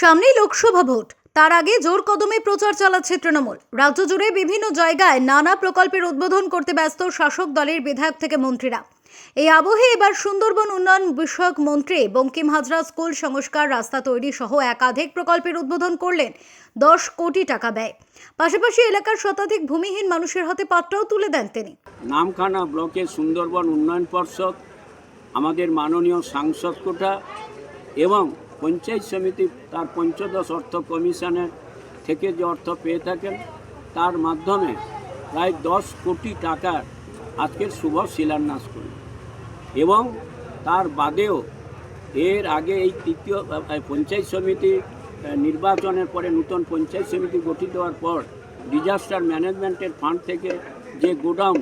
সামনেই লোকসভা ভোট। তার আগে জোর কদমে প্রচার চালাচ্ছে তৃণমূল। রাজ্য জুড়ে বিভিন্ন জায়গায় নানা প্রকল্পের উদ্বোধন করতে ব্যস্ত শাসক দলের বিধায়ক থেকে মন্ত্রীরা। এই আবহে এবার সুন্দরবন উন্নয়ন বিষয়ক মন্ত্রী বঙ্কিম হাজরা স্কুল সংস্কার রাস্তা তৈরি সহ একাধিক প্রকল্পের উদ্বোধন করলেন। দশ কোটি টাকা ব্যয়। পাশাপাশি এলাকার শতাধিক ভূমিহীন মানুষের হাতে পাট্টাও তুলে দেন তিনি। নামখানা ব্লকের সুন্দরবন উন্নয়ন পর্ষদ, আমাদের মাননীয় সাংসদ কোটা এবং পঞ্চায়েত সমিতি, তার পঞ্চদশ অর্থ কমিশনের থেকে যে অর্থ পেয়ে থাকেন, তার মাধ্যমে প্রায় দশ কোটি টাকার আজকের শুভ শিলান্যাস করি এবং তার বাদেও এর আগে এই তৃতীয় পঞ্চায়েত সমিতি নির্বাচনের পরে নতুন পঞ্চায়েত সমিতি গঠিত হওয়ার পর ডিজাস্টার ম্যানেজমেন্টের ফান্ড থেকে যে গোডাউন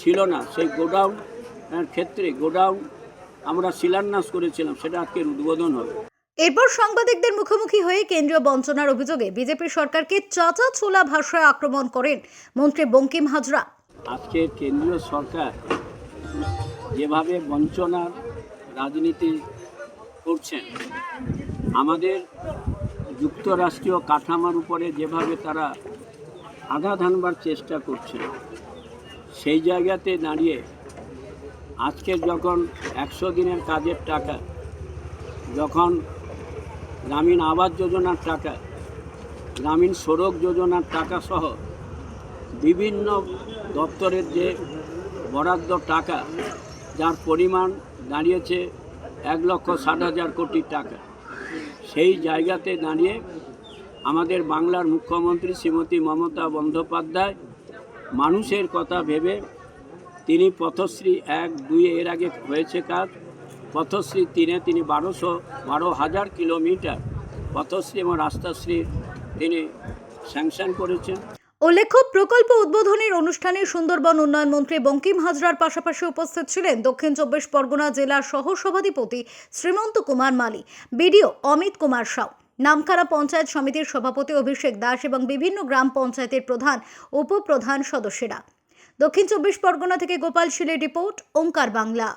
ছিল না, সেই গোডাউন ক্ষেত্রে গোডাউন আমরা শিলান্যাস করেছিলাম, সেটা আজকের উদ্বোধন হবে। এরপর সাংবাদিকদের মুখোমুখি হয়ে কেন্দ্রীয় বঞ্চনার অভিযোগে বিজেপি সরকারকে চাচা ছোলা ভাষায় আক্রমণ করেন মন্ত্রী বঙ্কিম হাজরা। আজকে কেন্দ্রীয় সরকার যেভাবে বঞ্চনার রাজনীতি করছেন, আমাদের যুক্তরাষ্ট্রীয় কাঠামোর উপরে যেভাবে তারা আঘাত হানবার চেষ্টা করছেন, সেই জায়গাতে দাঁড়িয়ে আজকে যখন একশো দিনের কাজের টাকা, যখন গ্রামীণ আবাস যোজনার টাকা, গ্রামীণ সড়ক যোজনার টাকা সহ বিভিন্ন দপ্তরের যে বরাদ্দ টাকা, যার পরিমাণ দাঁড়িয়েছে এক লক্ষ ষাট হাজার কোটি টাকা। সেই জায়গাতে দাঁড়িয়ে আমাদের বাংলার মুখ্যমন্ত্রী শ্রীমতী মমতা বন্দ্যোপাধ্যায় মানুষের কথা ভেবে তিনি পথশ্রী এক, দুই, এর আগে হয়েছে কাজ। পথশ্রী তিনে তিনি বারোশো বারো হাজার কিলোমিটার। পথশ্রী এবং রাস্তাশ্রী তিনি স্যাংশন করেছেন। উল্লেখ্য, প্রকল্প উদ্বোধনের অনুষ্ঠানে সুন্দরবন উন্নয়ন মন্ত্রী বঙ্কিম হাজরার পাশাপাশি উপস্থিত ছিলেন দক্ষিণ চব্বিশ পরগনা জেলার সহ সভাধিপতি শ্রীমন্ত কুমার মালি, বিডিও অমিত কুমার সাউ, নামখানা পঞ্চায়েত সমিতির সভাপতি অভিষেক দাস এবং বিভিন্ন গ্রাম পঞ্চায়েতের প্রধান, উপপ্রধান সদস্যরা। দক্ষিণ চব্বিশ পরগনা থেকে গোপাল শিলের রিপোর্ট, ওঙ্কার বাংলা।